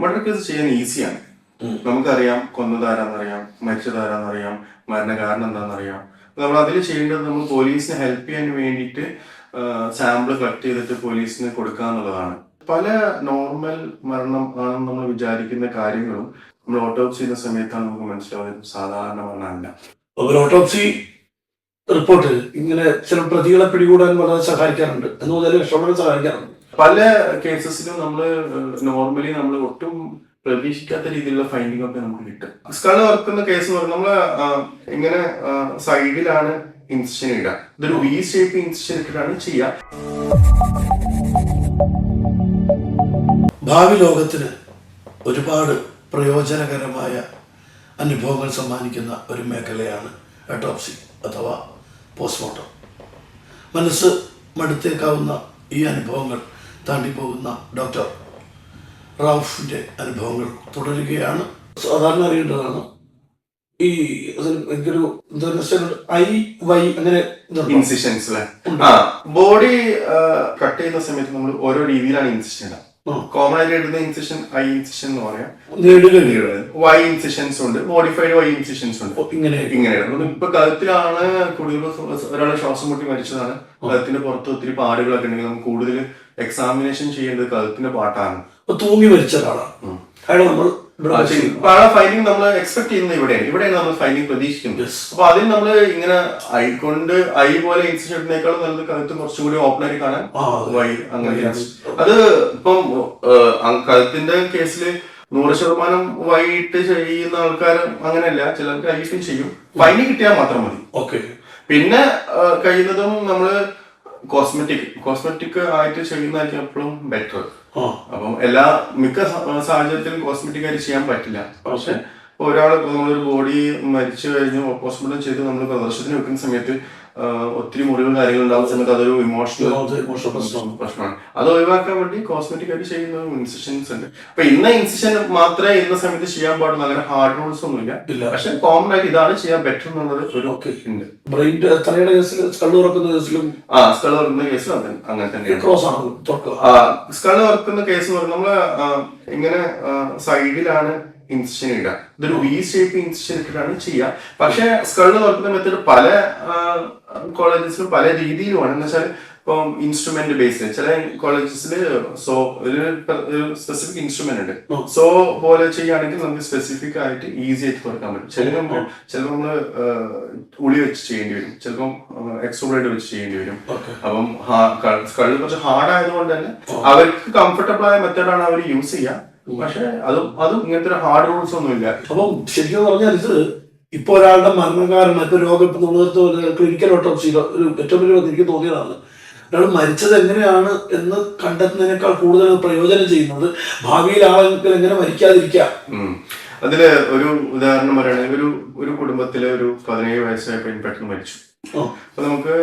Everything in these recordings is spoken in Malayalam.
മർഡർ കേസ് ചെയ്യാൻ ഈസിയാണ് നമുക്കറിയാം കൊന്നതാരാന്നറിയാം മരിച്ചതാരാന്നറിയാം മരണ കാരണം എന്താണെന്നറിയാം നമ്മൾ അതിൽ ചെയ്യേണ്ടത് നമ്മൾ പോലീസിനെ ഹെൽപ്പ് ചെയ്യാൻ വേണ്ടിയിട്ട് സാമ്പിൾ കളക്ട് ചെയ്തിട്ട് പോലീസിന് കൊടുക്കുക എന്നുള്ളതാണ് പല നോർമൽ മരണം ആണെന്ന് നമ്മൾ വിചാരിക്കുന്ന കാര്യങ്ങളും നമ്മൾ ഓട്ടോപ്സി ചെയ്യുന്ന സമയത്താണ് നമുക്ക് മനസ്സിലാവുന്നത്. സാധാരണ മരണമല്ല. ഒരു ഓട്ടോപ്സി റിപ്പോർട്ട് ഇങ്ങനെ ചില പ്രതികളെ പിടികൂടാൻ വളരെ സഹായിക്കാറുണ്ട്. എന്ന് മുതൽ രക്ഷപ്പെടാൻ സഹായിക്കാറുണ്ട്. പല കേസസിലും നമ്മൾ നോർമലി നമ്മൾ ഒട്ടും പ്രതീക്ഷിക്കാത്ത രീതിയിലുള്ള ഫൈൻഡിംഗ് ഒക്കെ നമുക്ക് കിട്ടും. സ്കൾ വർക്കുന്ന കേസ് എന്ന് പറഞ്ഞാൽ നമ്മൾ ഇങ്ങനെ സൈഡിലാണ് ഇൻസിഷൻ ഇടുക. ഇതൊരു വി ഷേപ്പ് ഇൻസിഷൻ ഇട്ടിട്ടാണ് ചെയ്യുക ഭാവി ലോകത്തിന് ഒരുപാട് പ്രയോജനകരമായ അനുഭവങ്ങൾ സമ്മാനിക്കുന്ന ഒരു മേഖലയാണ് അഡോപ്സി അഥവാ പോസ്റ്റ്മോർട്ടം മനസ്സ് മടുത്തേക്കാവുന്ന ഈ അനുഭവങ്ങൾ താണ്ടിപ്പോകുന്ന ഡോക്ടർ റൌഫിന്റെ അനുഭവങ്ങൾ തുടരുകയാണ്. സാധാരണ അറിയേണ്ടതാണ് ഈ എനിക്കൊരു ഐ വൈ അങ്ങനെ ഇൻസിഷൻസ് ബോഡി കട്ട് ചെയ്യുന്ന സമയത്ത് നമ്മൾ ഓരോ രീതിയിലാണ് ഇൻസിഷൻ ഇടുക. ആ. കോമൺ ആയിട്ട് ഇടുന്ന ഇൻസിഷൻ ഐ ഇൻസിഷൻ എന്ന് പറയാം. വൈ ഇൻസിഷൻസ് ഉണ്ട് മോഡിഫൈഡ് വൈ ഇൻസിഷൻസ് ഉണ്ട്. ഇങ്ങനെ ഇങ്ങനെ ഇടുന്നത്. ഇപ്പൊ കഴുത്തിലാണ് കൂടുതൽ ഒരാളെ ശ്വാസം മുട്ടി മരിച്ചതാണ്. കഴുത്തിന്റെ പുറത്ത് ഒത്തിരി പാടുകളൊക്കെ ഉണ്ടെങ്കിൽ നമുക്ക് കൂടുതൽ എക്സാമിനേഷൻ ചെയ്യേണ്ടത് കൽപ്പിന്റെ പാട്ടാണ് തൂങ്ങി മരിച്ച ഒരാളാണ് നമ്മൾ ആ ഫൈനിങ് നമ്മൾ എക്സ്പെക്ട് ചെയ്യുന്നത് ഇവിടെയാണ് ഇവിടെയാണ് നമ്മൾ ഫൈനിങ് പ്രതീക്ഷിക്കുന്നത്. അപ്പൊ അതിൽ നമ്മൾ ഇങ്ങനെ ഐ കൊണ്ട് ഐ പോലെ ഇൻസ്റ്റിറ്റ്യൂട്ടിനേക്കാൾ നല്ലത് കഴുത്ത് കുറച്ചും കൂടി ഓപ്പൺ ആയി കാണാൻ വഴി അങ്ങനെ അത് ഇപ്പം കഴുത്തിന്റെ കേസിൽ നൂറ് ശതമാനം വൈകിട്ട് ചെയ്യുന്ന ആൾക്കാർ അങ്ങനെയല്ല ചിലർക്ക് ഐട്ടും ചെയ്യും ഫൈനി കിട്ടിയാൽ മാത്രം മതി ഓക്കെ പിന്നെ കഴിയുന്നതും നമ്മൾ കോസ്മെറ്റിക് കോസ്മെറ്റിക് ആയിട്ട് ചെയ്യുന്നതായിരിക്കും എപ്പോഴും ബെറ്റർ അപ്പം എല്ലാ മിക്ക സാഹചര്യത്തിലും കോസ്മെറ്റിക് ആയിട്ട് ചെയ്യാൻ പറ്റില്ല. പക്ഷെ ഒരാൾ നമ്മളൊരു ബോഡി മരിച്ചു കഴിഞ്ഞ് പോസ്റ്റ്മോർട്ടം ചെയ്ത് നമ്മൾ പ്രദർശനത്തിന് വെക്കുന്ന സമയത്ത് ഒത്തിരി മുറിവും കാര്യങ്ങളും ഉണ്ടാകുന്ന സമയത്ത് അതൊരു ഇമോഷണൽ പ്രശ്നമാണ്. അത് ഒഴിവാക്കാൻ വേണ്ടി കോസ്മെറ്റിക് ആയിട്ട് ചെയ്യുന്ന ഇൻസിഷൻസ് ഉണ്ട്. അപ്പൊ ഇന്ന ഇൻസിഷൻ മാത്രമേ ഇന്ന സമയത്ത് ചെയ്യാൻ പാടുള്ളൂ അങ്ങനെ ഹാർഡ് റൂൾസ് ഒന്നും ഇല്ല. പക്ഷെ കോമൺ ആയിട്ട് ഇതാണ് ചെയ്യാൻ ബെറ്റർ എന്നുള്ളത് ഒരു. ഉണ്ട്. തലയുടെ കേസിൽ തുറക്കുന്ന കേസിലും ആ സ്കൾ തുറക്കുന്ന കേസും അങ്ങനെ അങ്ങനെ തന്നെയാണ്. ക്രോസ് ആണ് തുറക്കുക. സ്കൾ വറക്കുന്ന കേസ് എന്ന് പറയുന്നത് നമ്മൾ ഇങ്ങനെ സൈഡിലാണ് ഇൻസിഷൻ ഇടുക. ഇതൊരു വി ഷേപ്പ് ഇൻസിഷൻ ഇട്ടിട്ടാണ് ചെയ്യുക. പക്ഷെ സ്കൾ തുറക്കുന്ന മെത്തേഡ് പല കോളേജസിലും പല രീതിയിലുമാണ് എന്ന് വെച്ചാൽ ഇപ്പം ഇൻസ്ട്രുമെന്റ് ബേസ്ഡ് ചില കോളേജസിൽ സോ ഒരു സ്പെസിഫിക് ഇൻസ്ട്രുമെന്റ് ഉണ്ട്. സോ പോലെ ചെയ്യുകയാണെങ്കിൽ നമുക്ക് സ്പെസിഫിക് ആയിട്ട് ഈസി ആയിട്ട് കൊടുക്കാൻ പറ്റും. ചില നമ്മൾ ചിലപ്പോൾ നമ്മൾ ഉളി വെച്ച് ചെയ്യേണ്ടി വരും. ചിലപ്പം എക്സോബ്രൈഡ് വെച്ച് ചെയ്യേണ്ടി വരും. അപ്പം സ്കൾ കുറച്ച് ഹാർഡ് ആയതുകൊണ്ട് തന്നെ അവർക്ക് കംഫർട്ടബിൾ ആയ മെത്തേഡാണ് അവർ യൂസ് ചെയ്യുക. പക്ഷെ അതും അതും ഇങ്ങനത്തെ ഒരു ഹാർഡ് റൂൾസ് ഒന്നുമില്ല. അപ്പം ശരിക്കും പറഞ്ഞാൽ ഇത് ഇപ്പൊ ഒരാളുടെ മരണകാരണം ഇപ്പോൾ രോഗം ഇപ്പം നമ്മൾ ക്ലിനിക്കൽ ഓട്ടോപ്സി ഒരു ഏറ്റവും വലിയ എനിക്ക് തോന്നിയതാണ്. ഒരാൾ മരിച്ചത് എങ്ങനെയാണ് എന്ന് കണ്ടെത്തുന്നതിനേക്കാൾ കൂടുതൽ പ്രയോജനം ചെയ്യുന്നത്? ഭാവിയിൽ ആളുകൾ എങ്ങനെ മരിക്കാതിരിക്കാം. അതിൽ ഒരു ഉദാഹരണം പറയുകയാണെങ്കിൽ ഒരു ഒരു കുടുംബത്തിലെ ഒരു പതിനേഴ് വയസ്സായ പെൺ പെട്ടെന്ന് മരിച്ചു. അപ്പൊ നമുക്ക്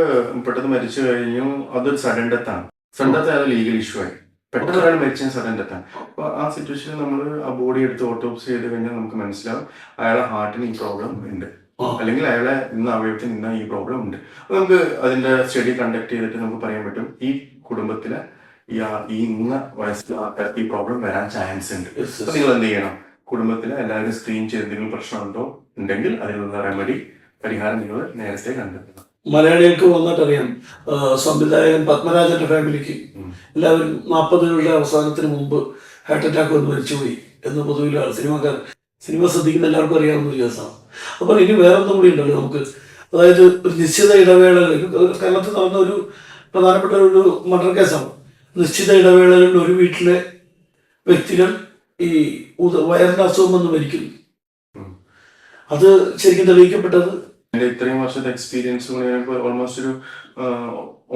പെട്ടെന്ന് മരിച്ചു കഴിഞ്ഞു അതൊരു സഡൻ ഡെത്ത് ആണ്. സഡൻ ഡെത്ത് ലീഗൽ ഇഷ്യൂ ആയി. പെട്ടെന്ന് ഒരാൾ മരിച്ച സഡൻ ഡെത്ത് ആണ്. അപ്പൊ ആ സിറ്റുവേഷനിൽ നമ്മൾ ആ ബോഡി എടുത്ത് ഓട്ടോപ്സി ചെയ്ത് കഴിഞ്ഞാൽ നമുക്ക് മനസ്സിലാവും അയാളെ ഹാർട്ടിന് ഈ പ്രോബ്ലം ഉണ്ട്. അല്ലെങ്കിൽ അയാളെ ഇന്ന് അവയവത്തിന് ഇന്ന ഈ പ്രോബ്ലം ഉണ്ട്. അപ്പൊ നമുക്ക് അതിന്റെ സ്റ്റഡി കണ്ടക്ട് ചെയ്തിട്ട് നമുക്ക് പറയാൻ പറ്റും ഈ കുടുംബത്തിലെ ഈ ഇന്ന വയസ്സിൽ ഈ പ്രോബ്ലം വരാൻ ചാൻസ് ഉണ്ട്. അപ്പൊ നിങ്ങൾ എന്ത് ചെയ്യണം? കുടുംബത്തിലെ എല്ലാവരും സ്ക്രീൻ ചെയ്ത് എന്തെങ്കിലും പ്രശ്നമുണ്ടോ? ഉണ്ടെങ്കിൽ അതിനുള്ള റെമഡി പരിഹാരം നിങ്ങൾ നേരത്തെ കണ്ടെത്തണം. മലയാളികൾക്ക് വന്നിട്ടറിയാം സംവിധായകൻ പത്മരാജന്റെ ഫാമിലിക്ക് എല്ലാവരും നാൽപ്പതുകളുടെ അവസാനത്തിന് മുമ്പ് ഹാർട്ട് അറ്റാക്ക് വന്ന് മരിച്ചുപോയി എന്ന് പൊതുവിലാണ് സിനിമക്കാർ സിനിമ ശ്രദ്ധിക്കുന്ന എല്ലാവർക്കും അറിയാവുന്ന ഒരു കേസാണ്. അപ്പോൾ ഇനി വേറൊന്നും കൂടി ഉണ്ടല്ലോ നമുക്ക്. അതായത് ഒരു നിശ്ചിത ഇടവേളകളിൽ കേരളത്തിൽ നടന്ന ഒരു പ്രധാനപ്പെട്ട ഒരു മർഡർ കേസാണ്. നിശ്ചിത ഇടവേളകളിൽ ഒരു വീട്ടിലെ വ്യക്തികൾ ഈ വയറിന്റെ അസുഖം വന്ന് മരിക്കുന്നു. അത് ശരിക്കും തെളിയിക്കപ്പെട്ടത് എന്റെ ഇത്രയും വർഷത്തെ എക്സ്പീരിയൻസ് കൊണ്ട് ഞാനിപ്പോൾ ഓൾമോസ്റ്റ് ഒരു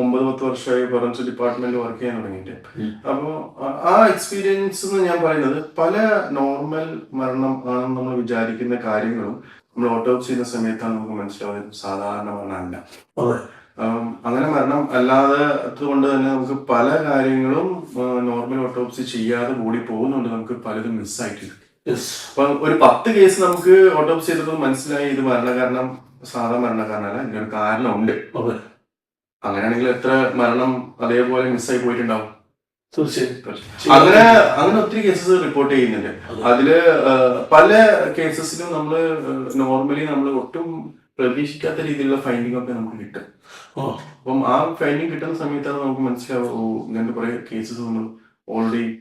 ഒമ്പത് പത്ത് വർഷമായി ഫോറൻസിക് ഡിപ്പാർട്ട്മെന്റ് വർക്ക് ചെയ്യാൻ തുടങ്ങിയിട്ട്. അപ്പോൾ ആ എക്സ്പീരിയൻസ് എന്ന് ഞാൻ പറയുന്നത് പല നോർമൽ മരണം ആണെന്ന് നമ്മൾ വിചാരിക്കുന്ന കാര്യങ്ങളും നമ്മൾ ഓട്ടോപ്സി ചെയ്യുന്ന സമയത്താണ് നമുക്ക് മനസ്സിലാവുന്നത്. സാധാരണ മരണമല്ല. അങ്ങനെ മരണം അല്ലാതെ കൊണ്ട് തന്നെ നമുക്ക് പല കാര്യങ്ങളും നോർമൽ ഓട്ടോപ്സി ചെയ്യാതെ കൂടി പോകുന്നുണ്ട്. നമുക്ക് പലതും മിസ്സായിട്ടുണ്ട് അപ്പൊ ഒരു പത്ത് കേസ് നമുക്ക് ഓട്ടോപ്സി ചെയ്തപ്പോൾ മനസ്സിലായി ഇത് മരണകാരണം സാധാ മരണകാരണമല്ല ഇതിനൊരു കാരണമുണ്ട്. അതെ. അങ്ങനെയാണെങ്കിൽ എത്ര മരണം അതേപോലെ മിസ്സായി പോയിട്ടുണ്ടാവും? തീർച്ചയായും. അങ്ങനെ അങ്ങനെ ഒത്തിരി കേസസ് റിപ്പോർട്ട് ചെയ്യുന്നുണ്ട്. അതിൽ പല കേസസിലും നമ്മൾ നോർമലി നമ്മൾ ഒട്ടും പ്രതീക്ഷിക്കാത്ത രീതിയിലുള്ള ഫൈൻഡിങ് ഒക്കെ നമുക്ക് കിട്ടും. അപ്പം ആ ഫൈൻഡിങ് കിട്ടുന്ന സമയത്താണ് നമുക്ക് മനസ്സിലാവും ഓ ഇങ്ങനത്തെ കുറെ കേസസ് നമ്മൾ ഓൾറെഡി.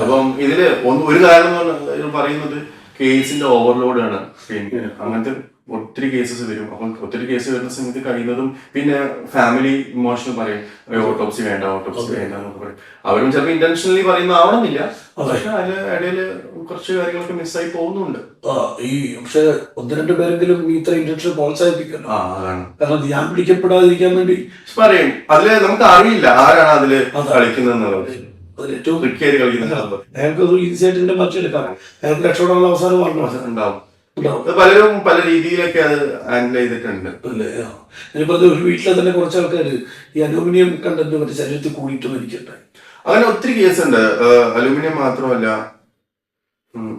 അപ്പം ഇതിൽ ഒന്ന് ഒരു കാരണം പറയുന്നത് കേസിന്റെ ഓവർലോഡാണ്. ആണ് പിന്നെ അങ്ങനത്തെ ഒത്തിരി കേസസ് വരും. അപ്പൊ ഒത്തിരി കേസ് വരുന്ന സമയത്ത് കഴിയുന്നതും പിന്നെ ഫാമിലി ഇമോഷണൽ പറയും. ഓട്ടോപ്സി വേണ്ട ഓട്ടോപ്സി വേണ്ട എന്നൊക്കെ പറയും. അവരും ചിലപ്പോൾ ഇന്റൻഷനലി പറയുന്ന ആവണമെന്നില്ല പക്ഷെ അതിന് ഇടയിൽ കുറച്ച് കാര്യങ്ങളൊക്കെ മിസ്സായി പോകുന്നുണ്ട്. ഈ പക്ഷെ ഒന്ന് രണ്ട് പേരെങ്കിലും ഇത്ര ഇന്റൻഷൻ പ്രോത്സാഹിപ്പിക്കണം. കാരണം ഞാൻ പിടിക്കപ്പെടാതിരിക്കാൻ വേണ്ടി. പറയും. അതിൽ നമുക്ക് അറിയില്ല ആരാണ് അതിൽ അതെ. കളിക്കുന്നത് അതിൽ ഏറ്റവും കളിക്കുന്നത് അയാൾക്ക് ഈസി ആയിട്ട് ഇതിന്റെ മറ്റെടുക്കാം അയാൾക്ക് രക്ഷപ്പെടാനുള്ള അവസാനം പറഞ്ഞു ഉണ്ടാവും. പലരും പല രീതിയിലൊക്കെ അത് ഹാൻഡിൽ ചെയ്തിട്ടുണ്ട്. പറഞ്ഞ ഒരു വീട്ടിലെ തന്നെ കുറച്ച് ആൾക്കാർ ഈ അലൂമിനിയം കണ്ടന്റ് മറ്റേ ശരീരത്തിൽ കൂടിയിട്ട് മരിക്കട്ടെ. അങ്ങനെ ഒത്തിരി കേസ് ഉണ്ട്. അലൂമിനിയം മാത്രമല്ല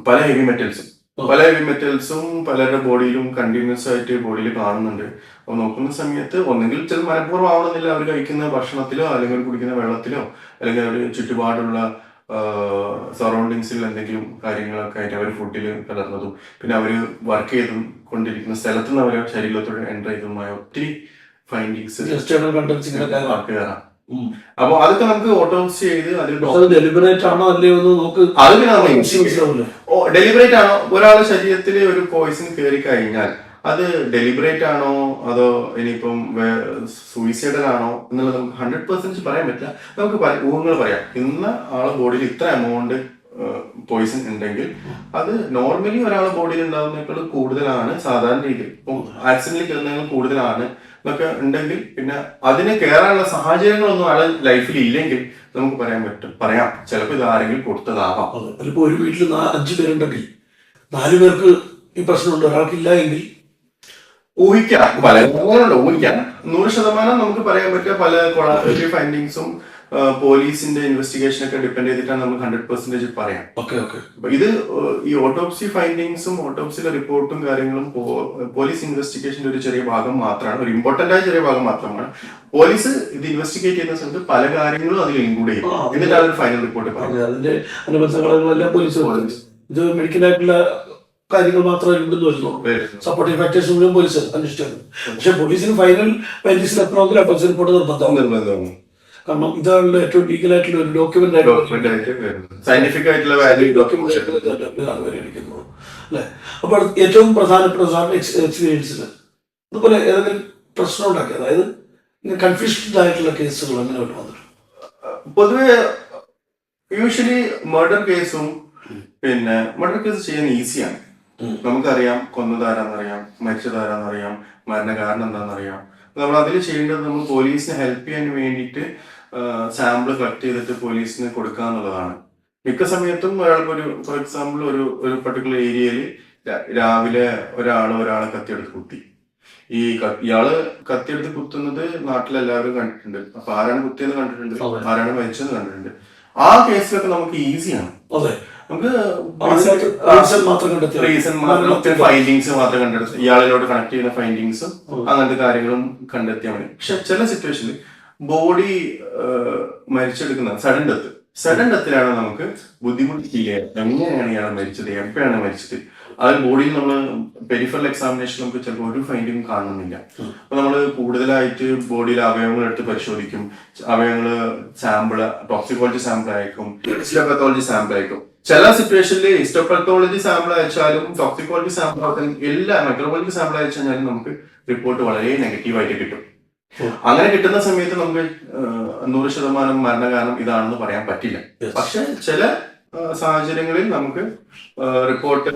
പല ഹെവി മെറ്റൽസും പല ഹെവി മെറ്റൽസും പലരുടെ ബോഡിയിലും കണ്ടിന്യൂസ് ആയിട്ട് ബോഡിയിൽ കാണുന്നുണ്ട്. അപ്പൊ നോക്കുന്ന സമയത്ത് ഒന്നെങ്കിൽ ചില മനഃപൂർവം ആവണമെന്നില്ല അവർ കഴിക്കുന്ന ഭക്ഷണത്തിലോ അല്ലെങ്കിൽ അവർ കുടിക്കുന്ന വെള്ളത്തിലോ അല്ലെങ്കിൽ അവർ ചുറ്റുപാടുള്ള സറൗണ്ടിങ്സിൽ എന്തെങ്കിലും കാര്യങ്ങളൊക്കെ ആയിട്ട് അവർ ഫുഡിൽ കലർന്നതും പിന്നെ അവർ വർക്ക് ചെയ്തും കൊണ്ടിരിക്കുന്ന സ്ഥലത്ത് നിന്ന് അവർ ശരീരത്തോട് എന്റർ ചെയ്തതുമായ ഒത്തിരി ഫൈൻഡിങ്സ് കയറാം അപ്പൊ അതൊക്കെ നമുക്ക് ഓട്ടോപ്സി ചെയ്ത് അതിൽ ഡെലിബറേറ്റ് ആണോ അല്ലയോ എന്ന് നമുക്ക് അത് പിന്നെ ഓ ഡെലിബറേറ്റ് ആണോ? ഒരാളുടെ ശരീരത്തിൽ ഒരു പോയിസൺ കയറി കഴിഞ്ഞാൽ അത് ഡെലിബറേറ്റ് ആണോ? അതോ ഇനിയിപ്പം സൂയിസൈഡൽ ആണോ? എന്നുള്ളത് നമുക്ക് ഹൺഡ്രഡ് പെർസെന്റ് പറയാൻ പറ്റില്ല. നമുക്ക് ഊഹങ്ങൾ പറയാം. ഇന്ന ആളെ ബോഡിയിൽ ഇത്ര എമൗണ്ട് പോയിസൺ ഉണ്ടെങ്കിൽ അത് നോർമലി ഒരാളെ ബോഡിയിൽ ഉണ്ടാകുന്നതിനേക്കാൾ കൂടുതലാണ് സാധാരണ രീതിയിൽ. ഇപ്പം ആക്സിഡന്റിൽ കയറുന്നതിനേക്കാൾ കൂടുതലാണ് എന്നൊക്കെ ഉണ്ടെങ്കിൽ പിന്നെ അതിന് കയറാനുള്ള സാഹചര്യങ്ങളൊന്നും ആളെ ലൈഫിൽ ഇല്ലെങ്കിൽ നമുക്ക് പറയാൻ പറ്റും. പറയാം. ചിലപ്പോൾ ഇത് ആരെങ്കിലും കൊടുത്തതാവാം. അതെ. അതിപ്പോ ഒരു വീട്ടിൽ അഞ്ചു പേരുണ്ടെങ്കിൽ നാലു പേർക്ക് ഈ പ്രശ്നമുണ്ട്. ഒരാൾക്കില്ല എങ്കിൽ ഊഹിക്കാം. പല ഊഹിക്കാം. നൂറ് ശതമാനം നമുക്ക് പറയാൻ പറ്റിയ പല കൊളാബറേറ്റീവ് ഫൈൻഡിങ്സും പോലീസിന്റെ ഇൻവെസ്റ്റിഗേഷൻ ഒക്കെ ഡിപെൻഡ് ചെയ്തിട്ടാണ് നമുക്ക് ഹൺഡ്രഡ് പെർസെന്റേജ് പറയാം. ഓക്കെ ഓക്കെ അപ്പൊ ഇത് ഈ ഓട്ടോപ്സി ഫൈൻഡിങ്സും ഓട്ടോപ്സിയിലെ റിപ്പോർട്ടും കാര്യങ്ങളും പോലീസ് ഇൻവെസ്റ്റിഗേഷന്റെ ഒരു ചെറിയ ഭാഗം മാത്രമാണ് ഒരു ഇമ്പോർട്ടന്റ് ആയ ചെറിയ ഭാഗം മാത്രമാണ്. പോലീസ് ഇത് ഇൻവെസ്റ്റിഗേറ്റ് ചെയ്യുന്ന സമയത്ത് പല കാര്യങ്ങളും അതിൽ ഇൻക്ലൂഡ് ചെയ്യും. എന്നിട്ട് എന്നിട്ടാണ് ഒരു ഫൈനൽ റിപ്പോർട്ട് അതിന്റെ അനുബന്ധങ്ങളെല്ലാം പോലീസ്. ഇത് മെഡിക്കൽ ആയിട്ടുള്ള കാര്യങ്ങൾ മാത്രമേ ഉണ്ടെന്ന് വരുന്നുള്ളൂ സപ്പോർട്ടിംഗ് ഫാക്ടേഴ്സ് മുഴുവൻ പോലീസ് അന്വേഷിച്ചാണ് പക്ഷെ പോലീസിന് ഫൈനൽ എത്തണമെങ്കിൽ അപ്പൻസ് റിപ്പോർട്ട് നിർബന്ധം കാരണം ഇതാണല്ലോ ഏറ്റവും ലീഗൽ ആയിട്ടുള്ള ഒരു ഡോക്യുമെന്റ് ആയിട്ട് സയന്റിഫിക് ആയിട്ടുള്ള ഡോക്യുമെന്റ് അല്ലെ? അപ്പോൾ ഏറ്റവും പ്രധാനപ്പെട്ട സാറിന്റെ എക്സ്പീരിയൻസിൽ അതുപോലെ ഏതെങ്കിലും പ്രശ്നം ഉണ്ടാക്കി അതായത് കൺഫ്യൂഷൻഡ് ആയിട്ടുള്ള കേസുകൾ അങ്ങനെ വന്നിട്ടുണ്ട്. പൊതുവെ യൂഷ്വലി മർഡർ കേസും പിന്നെ മർഡർ കേസ് ചെയ്യാൻ ഈസിയാണ്. നമുക്കറിയാം കൊന്നതാരാന്നറിയാം മരിച്ചതാരാന്നറിയാം മരണ കാരണം എന്താണെന്നറിയാം നമ്മൾ അതിൽ ചെയ്യേണ്ടത് നമ്മൾ പോലീസിനെ ഹെൽപ്പ് ചെയ്യാൻ വേണ്ടിയിട്ട് സാമ്പിൾ കളക്ട് ചെയ്തിട്ട് പോലീസിന് കൊടുക്കുക എന്നുള്ളതാണ്. മിക്ക സമയത്തും ഒരാൾക്ക് ഒരു ഫോർ എക്സാമ്പിൾ ഒരു ഒരു പർട്ടിക്കുലർ ഏരിയയിൽ രാവിലെ ഒരാൾ ഒരാളെ കത്തിയെടുത്ത് കുത്തി. ഈ ഇയാൾ കത്തിയെടുത്ത് കുത്തുന്നത് നാട്ടിലെല്ലാവരും കണ്ടിട്ടുണ്ട്. അപ്പൊ ആരാണ് കുത്തിയെന്ന് കണ്ടിട്ടുണ്ട്. ആരാണ് മരിച്ചെന്ന് കണ്ടിട്ടുണ്ട്. ആ കേസിലൊക്കെ നമുക്ക് ഈസിയാണ് നമുക്ക് ഫൈൻഡിങ്സ് മാത്രം കണ്ടെടുത്ത് ഇയാളിലോട്ട് കണക്ട് ചെയ്യുന്ന ഫൈൻഡിങ്സും അങ്ങനത്തെ കാര്യങ്ങളും കണ്ടെത്തിയാൽ മതി. പക്ഷെ ചില സിറ്റുവേഷനിൽ ബോഡി മരിച്ചെടുക്കുന്ന സഡൻ ഡെത്ത് സഡൻ ഡെത്തിലാണ് നമുക്ക് ബുദ്ധിമുട്ട് ഫീൽ ചെയ്യുക എങ്ങനെയാണ് ഇയാൾ മരിച്ചത്? എപ്പോഴാണ് മരിച്ചത്? അത് ബോഡിയിൽ നമ്മൾ പെരിഫറൽ എക്സാമിനേഷൻ നമുക്ക് ചിലപ്പോൾ ഒരു ഫൈൻഡിങ് കാണുന്നില്ല. അപ്പൊ നമ്മൾ കൂടുതലായിട്ട് ബോഡിയിൽ അവയവങ്ങൾ എടുത്ത് പരിശോധിക്കും. അവയവങ്ങൾ സാമ്പിൾ ടോക്സിക്കോളജി സാമ്പിൾ അയക്കും. സാമ്പിൾ അയക്കും. ചില സിറ്റുവേഷനിൽ ഹിസ്റ്റോപത്തോളജി സാമ്പിൾ അയച്ചാലും ടോക്സിക്കോളജി സാമ്പിൾ എല്ലാ മൈക്രോബോളജി സാമ്പിൾ അയച്ചു കഴിഞ്ഞാലും നമുക്ക് റിപ്പോർട്ട് വളരെ നെഗറ്റീവ് ആയിട്ട് കിട്ടും. അങ്ങനെ കിട്ടുന്ന സമയത്ത് നമുക്ക് നൂറ് ശതമാനം മരണകാരണം ഇതാണെന്ന് പറയാൻ പറ്റില്ല. പക്ഷെ ചില സാഹചര്യങ്ങളിൽ നമുക്ക് റിപ്പോർട്ട്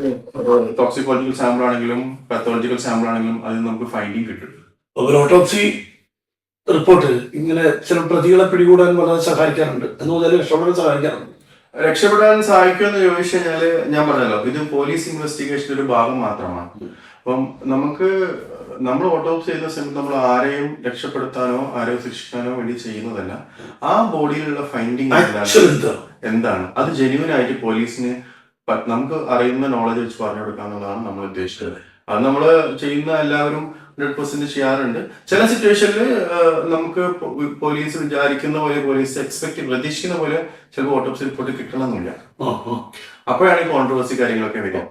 ടോക്സിക്കോളജിക്കൽ സാമ്പിൾ ആണെങ്കിലും പത്തോളജിക്കൽ സാമ്പിൾ ആണെങ്കിലും അതിൽ നമുക്ക് ഫൈൻഡിങ് കിട്ടും. ഓട്ടോപ്സി റിപ്പോർട്ട് ഇങ്ങനെ ചില പ്രതികളെ പിടികൂടാൻ വളരെ സഹായിക്കാറുണ്ട്. എന്ന് മുതൽ രക്ഷപ്പെടാൻ സഹായിക്കാറുണ്ട്. രക്ഷപ്പെടാൻ സഹായിക്കുമെന്ന് ചോദിച്ചു കഴിഞ്ഞാൽ ഞാൻ പറഞ്ഞല്ലോ ഇത് പോലീസ് ഇൻവെസ്റ്റിഗേഷന്റെ ഒരു ഭാഗം മാത്രമാണ്. അപ്പം നമുക്ക് നമ്മൾ ഓട്ടോപ്സി ചെയ്യുന്ന സമയത്ത് നമ്മൾ ആരെയും രക്ഷപ്പെടുത്താനോ ആരെയും ശിക്ഷിക്കാനോ വേണ്ടി ചെയ്യുന്നതല്ല. ആ ബോഡിയിലുള്ള ഫൈൻഡിങ് എന്താണ്? അത് ജെന്യൂൻ ആയിട്ട് പോലീസിന് നമുക്ക് അറിയുന്ന നോളജ് വെച്ച് പറഞ്ഞു കൊടുക്കുക എന്നുള്ളതാണ് നമ്മൾ ഉദ്ദേശിച്ചത്. അത് നമ്മൾ ചെയ്യുന്ന എല്ലാവരും ഹൺഡ്രഡ് പെർസെന്റ് ചെയ്യാറുണ്ട്. ചില സിറ്റുവേഷനിൽ നമുക്ക് പോലീസ് വിചാരിക്കുന്ന പോലെ പോലീസ് എക്സ്പെക്ട് പ്രതീക്ഷിക്കുന്ന പോലെ ചിലപ്പോൾ ഓട്ടോപ്സി റിപ്പോർട്ട് കിട്ടണമെന്നില്ല. അപ്പോഴാണ് ഈ കോൺട്രവേഴ്സി കാര്യങ്ങളൊക്കെ വരിക.